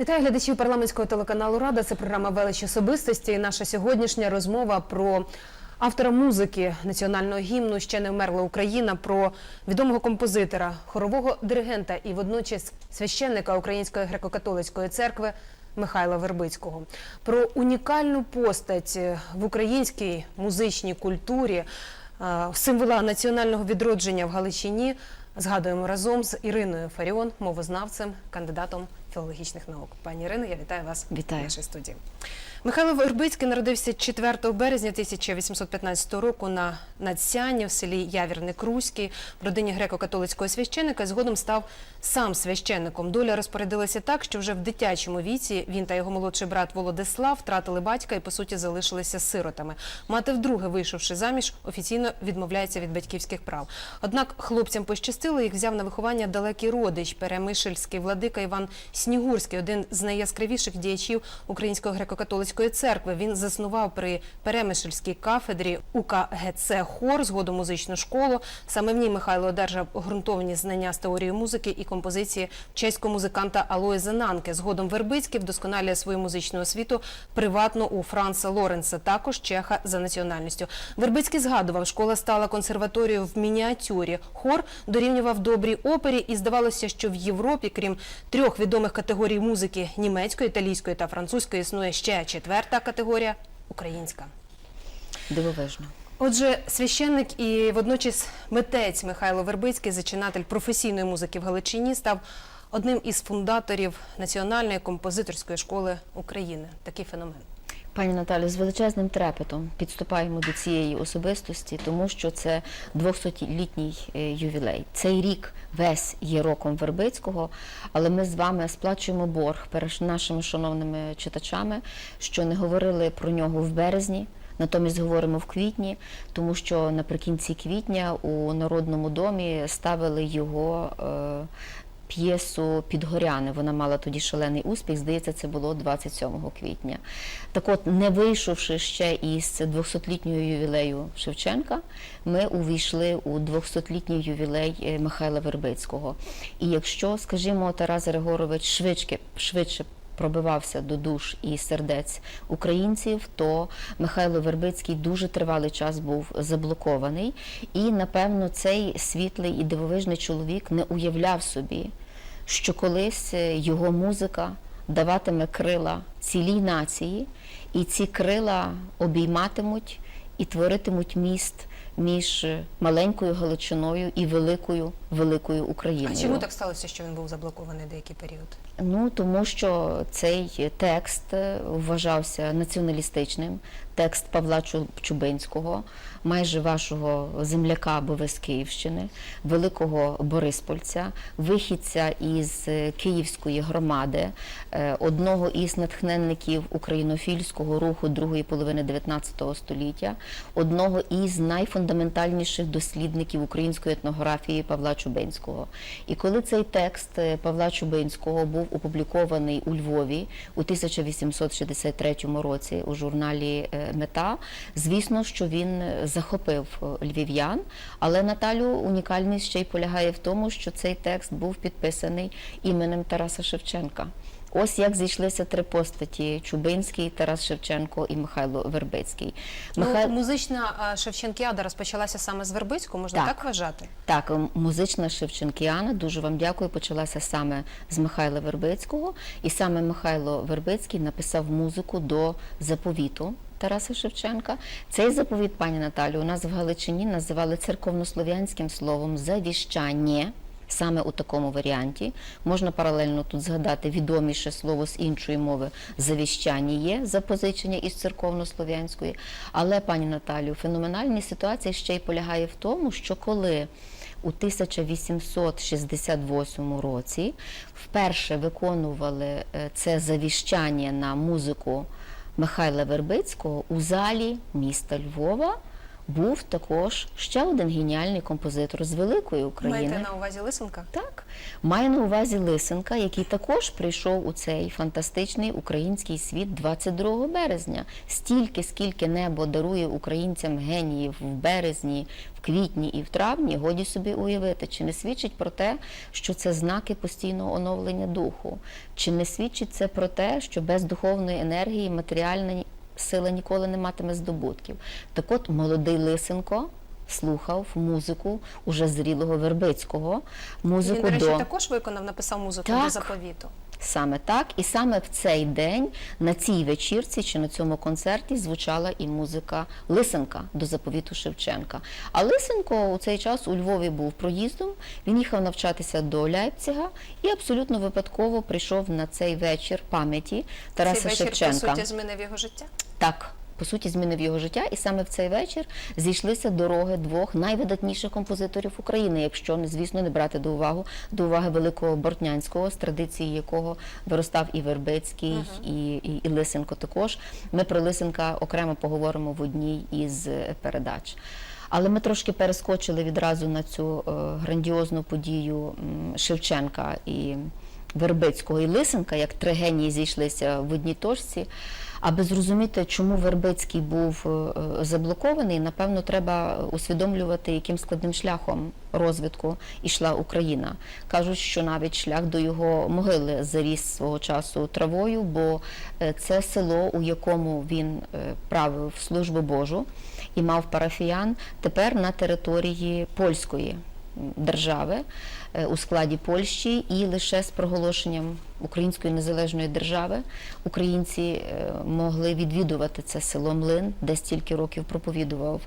Вітаю глядачів парламентського телеканалу Рада. Це програма Велич особистості. І наша сьогоднішня розмова про автора музики національного гімну Ще не вмерла Україна, про відомого композитора, хорового диригента і водночас священника Української греко-католицької церкви Михайла Вербицького, про унікальну постать в українській музичній культурі, е, символа національного відродження в Галичині. Згадуємо разом з Іриною Фаріон, мовознавцем, кандидатом філологічних наук. Пані Ірино, я вітаю вас Вітаю. в нашій студії. Михайло Вербицький народився 4 березня 1815 року на Надсяні в селі Явірник Руський в родині греко-католицького священика. Згодом став сам священником. Доля розпорядилася так, що вже в дитячому віці він та його молодший брат Володислав втратили батька і по суті залишилися сиротами. Мати, вдруге вийшовши заміж, офіційно відмовляється від батьківських прав. Однак хлопцям пощастило, їх взяв на виховання далекий родич, перемишльський владика Іван Снігурський, один з найяскравіших діячів Української греко-католицької церкви. Він заснував при Перемишльській кафедрі УКГЦ хор, згодом музичну школу. Саме в ній Михайло одержав ґрунтовні знання з теорії музики і композиції чеського музиканта Алої Зенанки. Згодом Вербицький вдосконалює свою музичну освіту приватно у Франца Лоренса, також чеха за національністю. Вербицький згадував, школа стала консерваторією в мініатюрі. Хор дорівнював добрій опері, і здавалося, що в Європі, крім трьох відомих категорій музики німецької, італійської та французької, існує ще четверта категорія українська. Дивовижно. Отже, священник і водночас митець Михайло Вербицький, зачинатель професійної музики в Галичині, став одним із фундаторів Національної композиторської школи України. Такий феномен. Пані Наталю, з величезним трепетом підступаємо до цієї особистості, тому що це 200-літній е, ювілей. Цей рік весь є роком Вербицького, але ми з вами сплачуємо борг перед нашими шановними читачами, що не говорили про нього в березні. Натомість говоримо в квітні, тому що наприкінці квітня у Народному домі ставили його е, п'єсу Підгоряни. Вона мала тоді шалений успіх. Здається, це було 27 квітня. Так от, не вийшовши ще із 200-літнього ювілею Шевченка, ми увійшли у 200-літній ювілей е, Михайла Вербицького. І якщо, скажімо, Тарас Григорович швидше, швидше пробивався до душ і сердець українців, то Михайло Вербицький дуже тривалий час був заблокований. І, напевно, цей світлий і дивовижний чоловік не уявляв собі, що колись е, його музика даватиме крила цілій нації, і ці крила обійматимуть і творитимуть міст між маленькою Галичиною і великою великою Україною. А чому так сталося, що він був заблокований деякий період? Ну тому що цей текст е, вважався націоналістичним. Текст Павла Чубинського, майже вашого земляка, бо ви з Київщини, великого Бориспольця, вихідця із е, Київської громади, е, одного із натхненників українофільського руху другої половини 19 століття, одного із найфундаментальніших дослідників української етнографії Павла Чубинського. І коли цей текст е, Павла Чубинського був опублікований у Львові у 1863 році у журналі е, Мета, звісно, що він е, захопив львів'ян, але Наталю унікальність ще й полягає в тому, що цей текст був підписаний іменем Тараса Шевченка. Ось як зійшлися три постаті: Чубинський, Тарас Шевченко і Михайло Вербицький. Михай- Ну, музична Шевченкіада розпочалася саме з Вербицького, можна так, Так. вважати? Так, музична Шевченкіана, дуже вам дякую, почалася саме з Михайла Вербицького. І саме Михайло Вербицький написав музику до заповіту Тараса Шевченка. Цей заповіт, пані Наталю, у нас в Галичині називали церковнослов'янським словом завіщання. Саме у такому варіанті можна паралельно тут згадати відоміше слово з іншої мови завіщання запозичення із церковнослов'янської. Але, пані Наталю, феноменальна ситуація ще й полягає в тому, що коли у 1868 році вперше виконували е, це завіщання на музику Михайла Вербицького у залі міста Львова був також ще один геніальний композитор з великої України. Маєте на увазі Лисенка? Так, маю на увазі Лисенка, який також прийшов у цей фантастичний український світ 22 березня. Стільки, скільки небо дарує українцям геніїв в березні, в квітні і в травні, годі собі уявити, чи не свідчить про те, що це знаки постійного оновлення духу, чи не свідчить це про те, що без духовної енергії матеріальна сила ніколи не матиме здобутків. Так от молодий Лисенко. Слухав музику уже зрілого Вербицького, музику Він, до речі, також виконав, написав музику Так. до заповіту. Саме так, і саме в цей день на цій вечірці чи на цьому концерті звучала і музика Лисенка до заповіту Шевченка. А Лисенко у цей час у Львові був проїздом. Він їхав навчатися до Ляйпцига і абсолютно випадково прийшов на цей вечір пам'яті Тараса Цей вечір, Шевченка. по суті, змінив його життя. Так, по суті, змінив його життя, і саме в цей вечір зійшлися дороги двох найвидатніших композиторів України, якщо звісно не брати до уваги до уваги великого Бортнянського, з традиції якого виростав і Вербицький, і, і, і Лисенко. Також ми про Лисенка окремо поговоримо в одній із е, передач. Але ми трошки перескочили відразу на цю е, грандіозну подію Шевченка і Вербицького і Лисенка, як три генії зійшлися в одній точці. Аби зрозуміти, чому Вербицький був е, е, заблокований, напевно, треба усвідомлювати, яким складним шляхом розвитку ішла Україна. Кажуть, що навіть шлях до його могили заріс свого часу травою, бо е, це село, у якому він правив службу Божу і мав парафіян, тепер на території польської держави е, у складі Польщі, і лише з проголошенням Української незалежної держави українці е, могли відвідувати це село Млин, де стільки років проповідував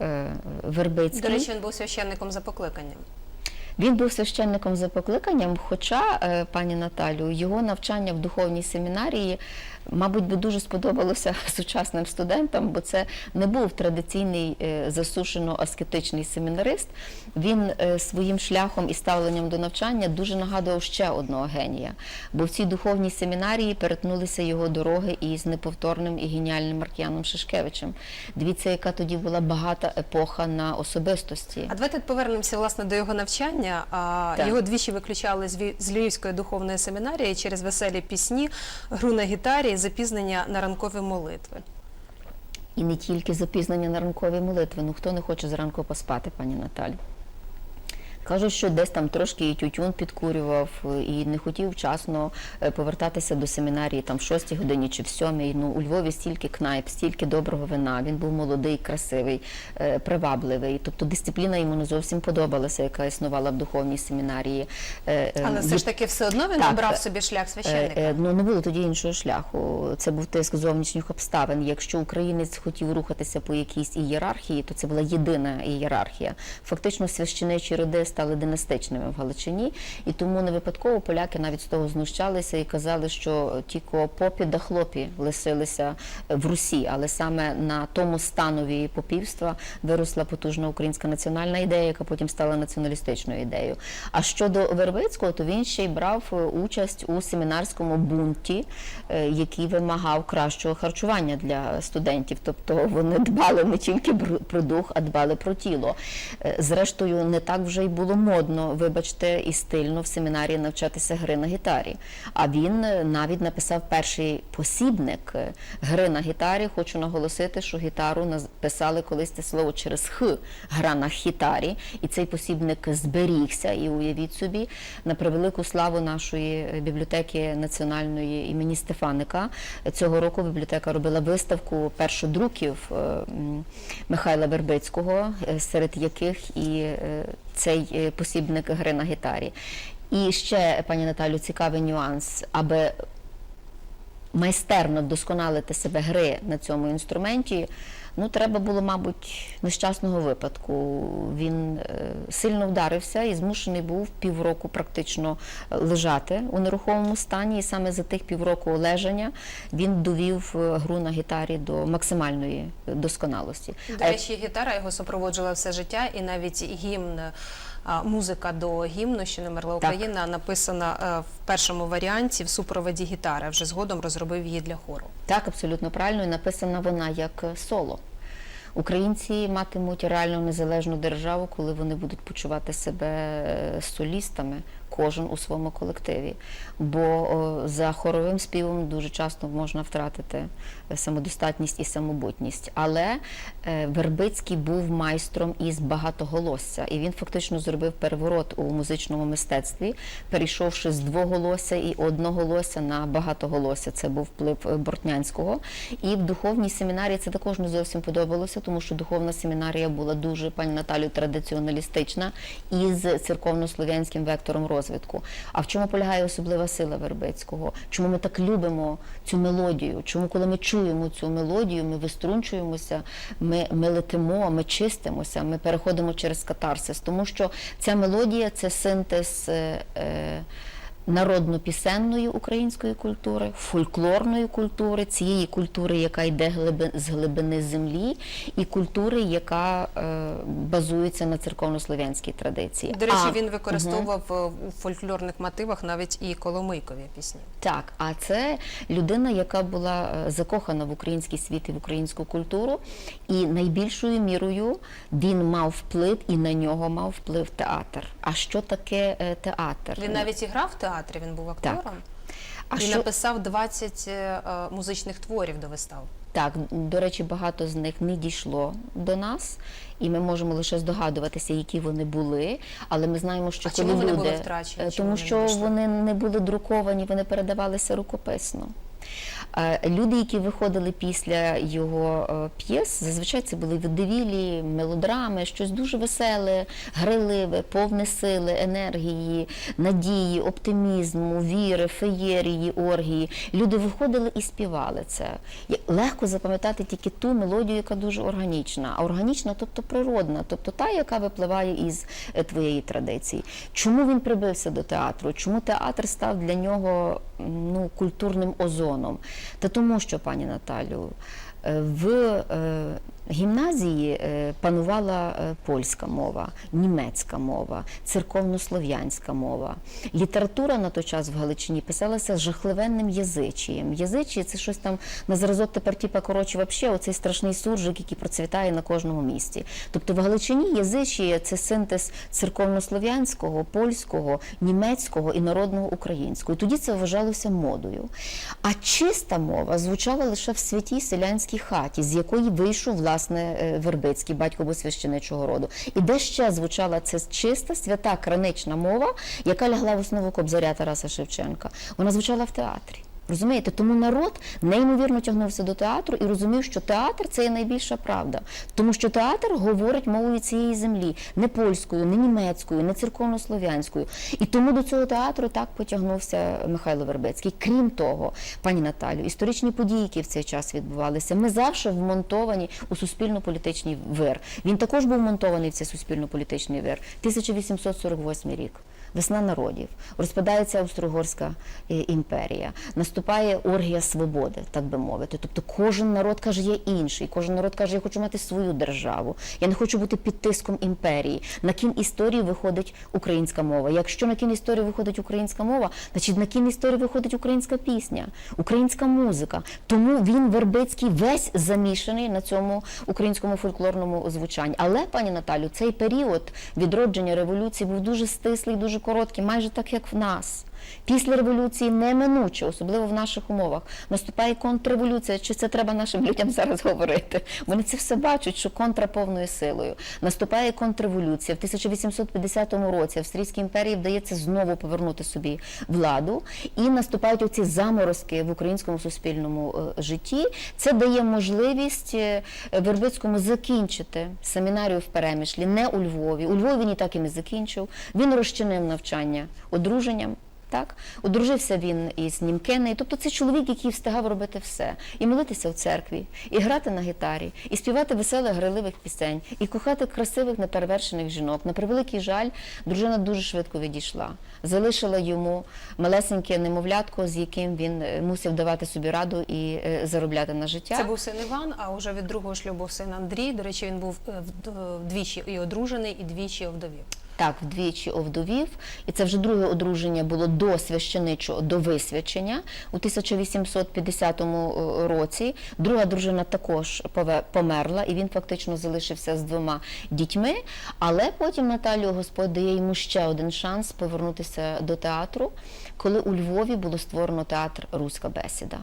е, Вербицький. До речі, він був священником за покликанням. Він був священником за покликанням, хоча, пані Наталю, його навчання в духовній семінарії, мабуть, би дуже сподобалося сучасним студентам, бо це не був традиційний е, засушено-аскетичний семінарист. Він е, своїм шляхом і ставленням до навчання дуже нагадував ще одного генія. Бо в цій духовній семінарії перетнулися його дороги із неповторним і геніальним Маркіяном Шишкевичем. Дивіться, яка тоді була багата епоха на особистості. А давайте повернемося власне до його навчання. Так. Його двічі виключали з Львівської духовної семінарії через веселі пісні, гру на гітарі, запізнення на ранкові молитви. І не тільки запізнення на ранкові молитви. Ну хто не хоче зранку поспати, пані Наталі? Кажуть, що десь там трошки і тютюн підкурював е, і не хотів вчасно е, повертатися до семінарії там в 6 годині чи в 7. Ну, у Львові стільки кнайп, стільки доброго вина. Він був молодий, красивий, е, привабливий. Тобто дисципліна йому не зовсім подобалася, яка існувала в духовній семінарії. Але все ж таки все одно він Так, обрав собі шлях священника. Ну не було тоді іншого шляху. Це був тиск зовнішніх обставин. Якщо українець хотів рухатися по якійсь ієрархії, то це була єдина ієрархія. Фактично, священичі роди стали династичними в Галичині, і тому не випадково поляки навіть з того знущалися і казали, що тільки попі да хлопі лишилися в Русі, але саме на тому станові попівства виросла потужна українська національна ідея, яка потім стала націоналістичною ідеєю. А щодо Вербицького, то він ще й брав е, участь у семінарському бунті, е, який вимагав кращого харчування для студентів. Тобто вони дбали не тільки про дух, а дбали про тіло. Е, Зрештою, не так вже й було модно, вибачте, і стильно в семінарії навчатися гри на гітарі. А він е, навіть написав перший посібник е, гри на гітарі. Хочу наголосити, що гітару наз- писали колись це слово через х гра на гітарі, і цей посібник зберігся. І уявіть собі, на превелику славу нашої е, бібліотеки національної імені Стефаника. Цього року бібліотека робила виставку першодруків Михайла Вербицького, серед яких і цей е, посібник гри на гітарі. І ще, пані Наталю, цікавий нюанс, аби майстерно вдосконалити себе гри на цьому інструменті, ну треба було, мабуть, нещасного випадку. Він е, сильно вдарився і змушений був півроку практично е, лежати у нерухомому стані. І саме за тих півроку лежання він довів е, гру на гітарі до максимальної досконалості. До речі, гітара його супроводжувала все життя, і навіть гімн, музика до гімну, що не мерла Так. Україна, написана е, в першому варіанті в супроводі гітари. Вже згодом розробив її для хору. Так, абсолютно правильно, і написана вона як е, соло. Українці матимуть реально незалежну державу, коли вони будуть почувати себе е, солістами, кожен у своєму колективі. Бо за хоровим співом дуже часто можна втратити самодостатність і самобутність. Але е, Вербицький був майстром із багатоголосся, і він фактично зробив переворот у музичному мистецтві, перейшовши з двоголосся і одноголосся на багатоголосся. Це був вплив е, Бортнянського. І в духовній семінарії це також не зовсім подобалося, тому що духовна семінарія була дуже, пані Наталю, традиціоналістична із церковно-слов'янським вектором розвитку. А в чому полягає особлива сила Вербицького? Чому ми так любимо цю мелодію? Чому, коли ми чуємо цю мелодію, ми виструнчуємося, ми, ми летимо, ми чистимося, ми переходимо через катарсис, тому що ця мелодія це синтез. Е, е, Народно-пісенної української культури, фольклорної культури, цієї культури, яка йде з глибини землі, і культури, яка е, базується на церковно-слов'янській традиції. До речі, А, він використовував е, у фольклорних мотивах навіть і коломийкові пісні. Так, а це людина, яка була е, закохана в український світ і в українську культуру, і найбільшою мірою він мав вплив, і на нього мав вплив театр. А що таке театр? Він навіть і грав в театрі, він був актором. А і що написав 20 е, е, музичних творів до вистав. так, до речі, багато з них не дійшло до нас, і ми можемо лише здогадуватися, які вони були. Але ми знаємо, що А коли чому вони були втрачені? Е, тому що вони не були друковані, вони передавалися рукописно. Е, Люди, які виходили після його е, п'єс, зазвичай це були водевілі, мелодрами, щось дуже веселе, гриливе, повне сили, енергії, надії, оптимізму, віри, феєрії, оргії. Люди виходили і співали це. Легко запам'ятати тільки ту мелодію, яка дуже органічна. А органічна, тобто природна, тобто та, яка випливає із е, твоєї традиції. Чому він прибився до театру? Чому театр став для нього ну, культурним озоном? Та тому, що, пані Наталю, е, в е, гімназії е, панувала е, польська мова, німецька мова, церковнослов'янська мова. Література на той час в Галичині писалася жахливенним язичієм. Язичіє це щось там на зразок тепер, типа, коротше, вообще, оцей страшний суржик, який процвітає на кожному місці. Тобто в Галичині язичіє це синтез церковнослов'янського, польського, німецького і народного українського. Тоді це вважалося модою. А чиста мова звучала лише в святій селянській хаті, з якої вийшов власне е, Вербицький, батько був роду. І де ще звучала ця чиста, свята кранична мова, яка лягла в основу кобзаря Тараса Шевченка. Вона звучала в театрі. Розумієте, тому народ неймовірно тягнувся до театру і розумів, що театр це є найбільша правда, тому що театр говорить мовою цієї землі, не польською, не німецькою, не церковнослов'янською. І тому до цього театру так потягнувся Михайло Вербицький. Крім того, пані Наталю, історичні події, які в цей час відбувалися, ми завжди вмонтовані у суспільно-політичний вир. Він також був вмонтований в цей суспільно-політичний вир. 1848 рік. Весна народів, розпадається Австро-Угорська е, імперія, наступає оргія свободи, так би мовити. Тобто кожен народ каже, я інший, кожен народ каже, я хочу мати свою державу, я не хочу бути під тиском імперії. На кін історії виходить українська мова. Якщо на кін історії виходить українська мова, значить на кін історії виходить українська пісня, українська музика. Тому він Вербицький весь замішаний на цьому українському фольклорному звучанні. Але, пані Наталю, цей період відродження революції був дуже стислий, дуже короткий, майже так як в нас. Після революції неминуче, особливо в наших умовах, наступає контрреволюція. Чи це треба нашим людям зараз говорити? Вони це все бачать, що контра повною силою. Наступає контрреволюція. В 1850 році Австрійській імперії вдається знову повернути собі владу, і наступають оці заморозки в українському суспільному е, житті. Це дає можливість е, Вербицькому закінчити семінарію в Перемишлі, не у Львові. У Львові він і так і не закінчив. Він розчинив навчання одруженням. Так, одружився він із Німкенею. Тобто це чоловік, який встигав робити все. І молитися в церкві, і грати на гітарі, і співати веселих гриливих пісень, і кохати красивих неперевершених жінок. На превеликий жаль, дружина дуже швидко відійшла. Залишила йому малесеньке немовлятко, з яким він е, мусив давати собі раду і е, заробляти на життя. Це був син Іван, а вже від другого шлюбу син Андрій. До речі, він був е, вдвічі і одружений, і двічі овдовів. Так, вдвічі овдовів, і це вже друге одруження було до священичого, до висвячення у 1850 році. Друга дружина також померла, і він фактично залишився з двома дітьми. Але потім Наталію Господь дає йому ще один шанс повернутися до театру, коли у Львові було створено театр Руська бесіда.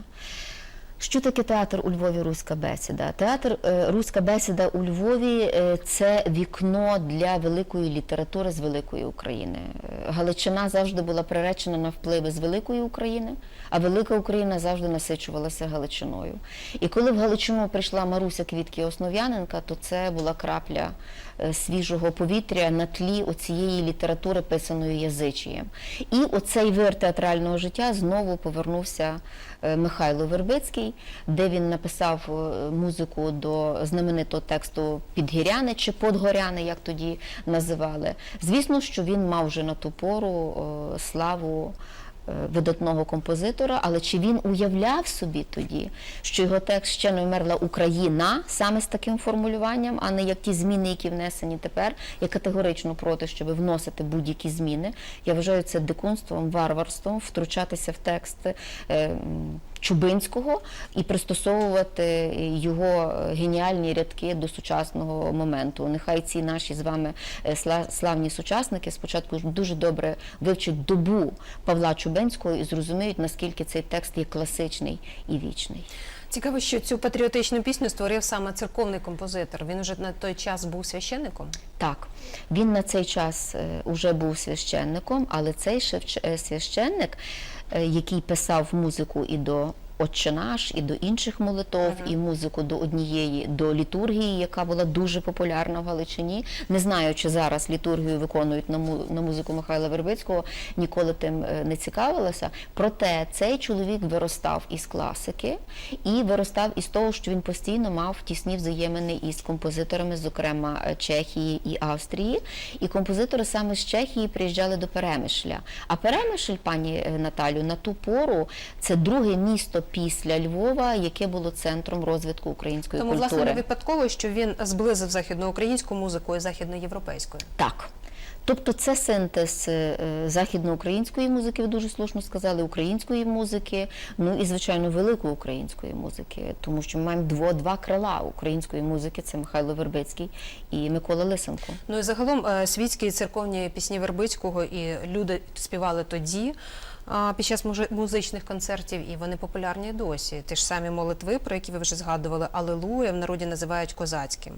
Що таке театр у Львові Руська бесіда? Театр е, Руська бесіда у Львові е, це вікно для великої літератури з великої України. Е, Галичина завжди була приречена на впливи з великої України, а велика Україна завжди насичувалася Галичиною. І коли в Галичину прийшла Маруся Квітки Основ'яненка, то це була крапля свіжого повітря на тлі оцієї літератури, писаної язичієм. І оцей вир театрального життя знову повернувся Михайло Вербицький, де він написав е, музику до знаменитого тексту Підгіряни чи Подгоряни, як тоді називали. Звісно, що він мав вже на ту пору е, славу е, видатного композитора, але чи він уявляв собі тоді, що його текст ще не вмерла Україна саме з таким формулюванням, а не як ті зміни, які внесені тепер. Я категорично проти, щоб вносити будь-які зміни. Я вважаю це дикунством, варварством, втручатися в тексти. Е, Чубинського і пристосовувати його геніальні рядки до сучасного моменту. Нехай ці наші з вами е, славні сучасники спочатку дуже добре вивчать добу Павла Чубинського і зрозуміють, наскільки цей текст є класичний і вічний. Цікаво, що цю патріотичну пісню створив саме церковний композитор. Він уже на той час був священником. Так, він на цей час е, уже був священником, але цей е, священник, е, який писав музику і до Отче наш, і до інших молитов, і музику до однієї до літургії, яка була дуже популярна в Галичині. Не знаю, чи зараз літургію виконують на, му- на музику Михайла Вербицького, ніколи тим е, не цікавилася. Проте цей чоловік виростав із класики і виростав із того, що він постійно мав тісні взаємини із композиторами, зокрема е, Чехії і Австрії. І композитори саме з Чехії приїжджали до Перемишля. А Перемишль, пані е, Наталю, на ту пору це друге місто після Львова, яке було центром розвитку української Тому, культури. власне, не випадково, що він зблизив західноукраїнську музику і західноєвропейською. Так. Тобто це синтез е, західноукраїнської музики, ви дуже слушно сказали, української музики, ну і звичайно великої української музики, тому що ми маємо дво, два крила української музики: це Михайло Вербицький і Микола Лисенко. Ну і загалом е, світські церковні пісні Вербицького і люди співали тоді. Під час музичних концертів, і вони популярні досі. Ті ж самі молитви, про які ви вже згадували, Алелуя в народі називають козацьким,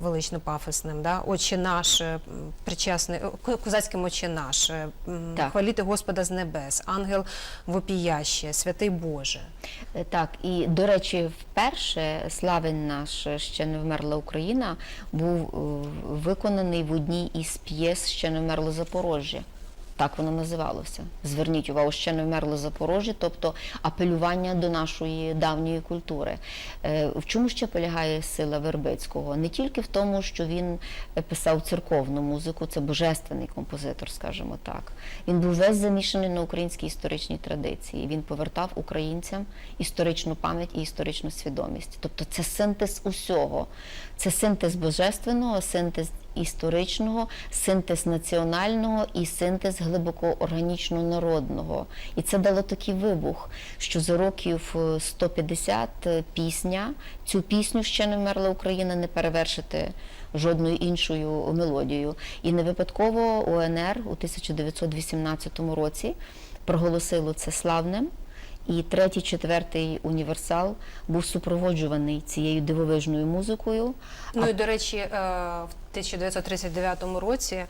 велично пафосним. Да? Отче наш, е, причасний, козацьким Отче наш, е, Так. хваліти Господа з небес, ангел вопіяще, святий Боже. Е, Так, і до речі, вперше славень наш ще не вмерла Україна був виконаний в одній із п'єс ще не вмерло Запорожжя. Так воно називалося. Зверніть увагу, ще не вмерло Запорожжя, тобто апелювання до нашої давньої культури. Е, В чому ще полягає сила Вербицького? Не тільки в тому, що він писав церковну музику, це божественний композитор, скажімо так. Він був весь замішаний на українській історичній традиції. Він повертав українцям історичну пам'ять і історичну свідомість. Тобто це синтез усього. Це синтез божественного, синтез історичного, синтез національного і синтез глибоко органічно народного. І це дало такий вибух, що за років е, 150 е, пісня, цю пісню ще не вмерла Україна, не перевершити жодною іншою мелодією. І не випадково УНР у 1918 році проголосило це славним. І третій, четвертий універсал був супроводжуваний цією дивовижною музикою. Ну і до речі, е, в 1939 році е,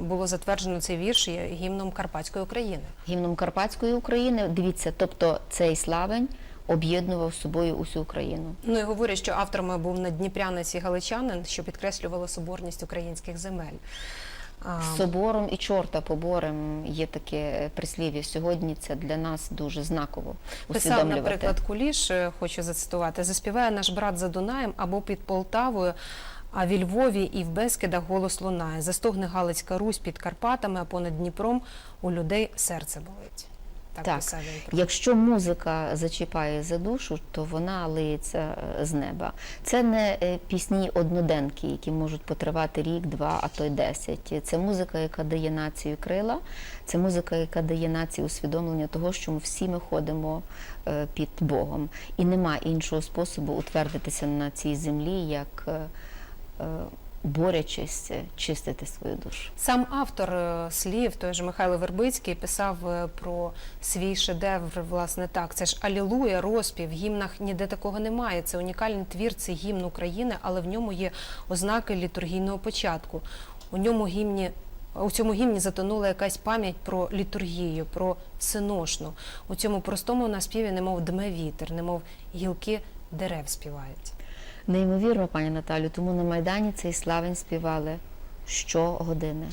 було затверджено цей вірш гімном Карпатської України. гімном Карпатської України. Дивіться, тобто цей славень об'єднував собою усю Україну. Ну і говорять, що авторами був надніпрянець і галичанин, що підкреслювало соборність українських земель. Собором і чорта поборем є таке прислів'я. Сьогодні це для нас дуже знаково Писав, наприклад, Куліш, е, хочу зацитувати, заспіває наш брат за Дунаєм або під Полтавою, а в Львові і в Бескидах голос лунає. Застогне Галицька Русь під Карпатами, а понад Дніпром у людей серце болить. Так, Так. писав він Якщо музика зачіпає за душу, то вона лиється е, з неба. Це не е, пісні одноденки, які можуть потривати рік, два, а то й десять. Це музика, яка дає націю крила, це музика, яка дає нації усвідомлення того, що ми всі ми ходимо е, під Богом. І нема іншого способу утвердитися на цій землі, як борячись е, чистити свою душу. Сам автор е, слів, той же Михайло Вербицький, писав е, про свій шедевр, власне так. Це ж Алілуя, розпів, в гімнах ніде такого немає. Це унікальний твір, це гімн України, але в ньому є ознаки літургійного початку. У ньому гімні. У цьому гімні затонула якась пам'ять про літургію, про всеношну. У цьому простому наспіві немов дме вітер, немов гілки дерев співають. Неймовірно, пані Наталю, тому на Майдані цей славень співали щогодини.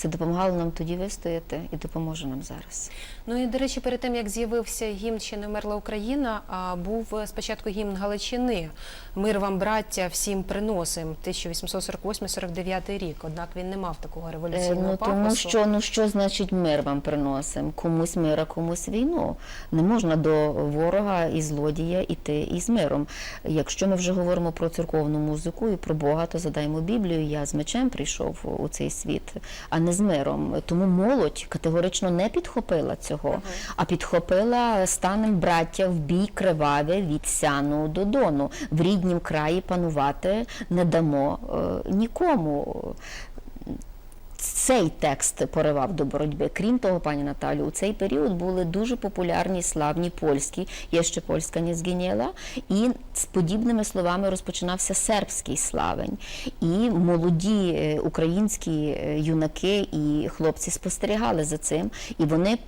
Це допомагало нам тоді вистояти і допоможе нам зараз. Ну і до речі, перед тим як з'явився гімн ще не вмерла Україна, а був е, спочатку гімн Галичини. Мир вам, браття, всім приносим 1848-49 рік. Однак він не мав такого Е, революційного Ну пафосу. тому що ну що значить мир вам приносимо? Комусь мир, а комусь війну. Не можна до ворога і злодія іти із миром. Якщо ми вже говоримо про церковну музику і про Бога, то задаймо Біблію. Я з мечем прийшов у цей світ, а не з миром. Тому молодь категорично не підхопила цього, а підхопила станем браття в бій криваве від сяну до дону. В ріднім краї панувати не дамо е, нікому цей текст поривав до боротьби. Крім того, пані Наталю, у цей період були дуже популярні славні польські, є ще польська не згиніла, і з подібними словами розпочинався сербський славень. І молоді е, українські е, юнаки і хлопці спостерігали за цим, і вони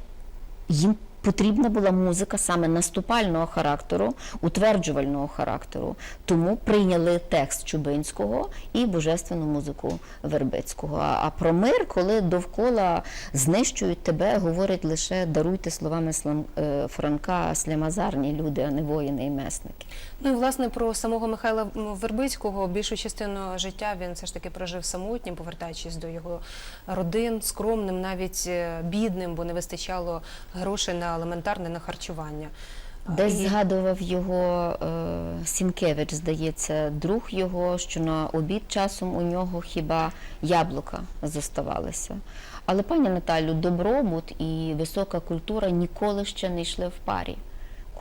їм потрібна була музика саме наступального характеру, утверджувального характеру. Тому прийняли текст Чубинського і божественну музику Вербицького. А, про мир, коли довкола знищують тебе, говорять лише даруйте словами е, Франка слямазарні люди, а не воїни і месники. Ну і власне про самого Михайла Вербицького більшу частину життя він все ж таки прожив самотнім, повертаючись до його родин, скромним, навіть е, бідним, бо не вистачало грошей на елементарне на харчування. Десь і- згадував його е, Сінкевич, здається, друг його, що на обід часом у нього хіба яблука зоставалися. Але, пані Наталю, добробут і висока культура ніколи ще не йшли в парі.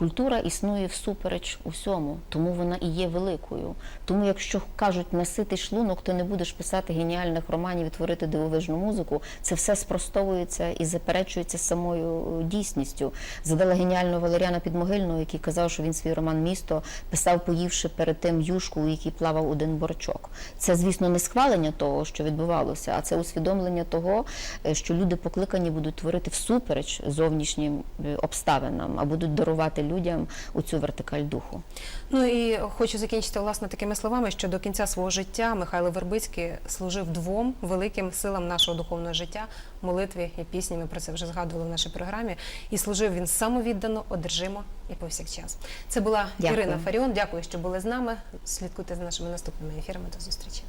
Культура існує всупереч усьому, тому вона і є великою. Тому, якщо кажуть наситий шлунок, ти не будеш писати геніальних романів і творити дивовижну музику. Це все спростовується і заперечується самою е, дійсністю. Задала геніального Валеріана Підмогильного, який казав, що він свій роман Місто писав, поївши перед тим юшку, у якій плавав один борчок. Це, звісно, не схвалення того, що відбувалося, а це усвідомлення того, е, що люди покликані будуть творити всупереч зовнішнім е, обставинам, а будуть дарувати людям у цю вертикаль духу. Ну і хочу закінчити власне такими словами, що до кінця свого життя Михайло Вербицький служив двом великим силам нашого духовного життя молитві і пісні. Ми про це вже згадували в нашій програмі. І служив він самовіддано, одержимо і повсякчас. Це була Дякую. Ірина Фаріон. Дякую, що були з нами. Слідкуйте за нашими наступними ефірами. До зустрічі.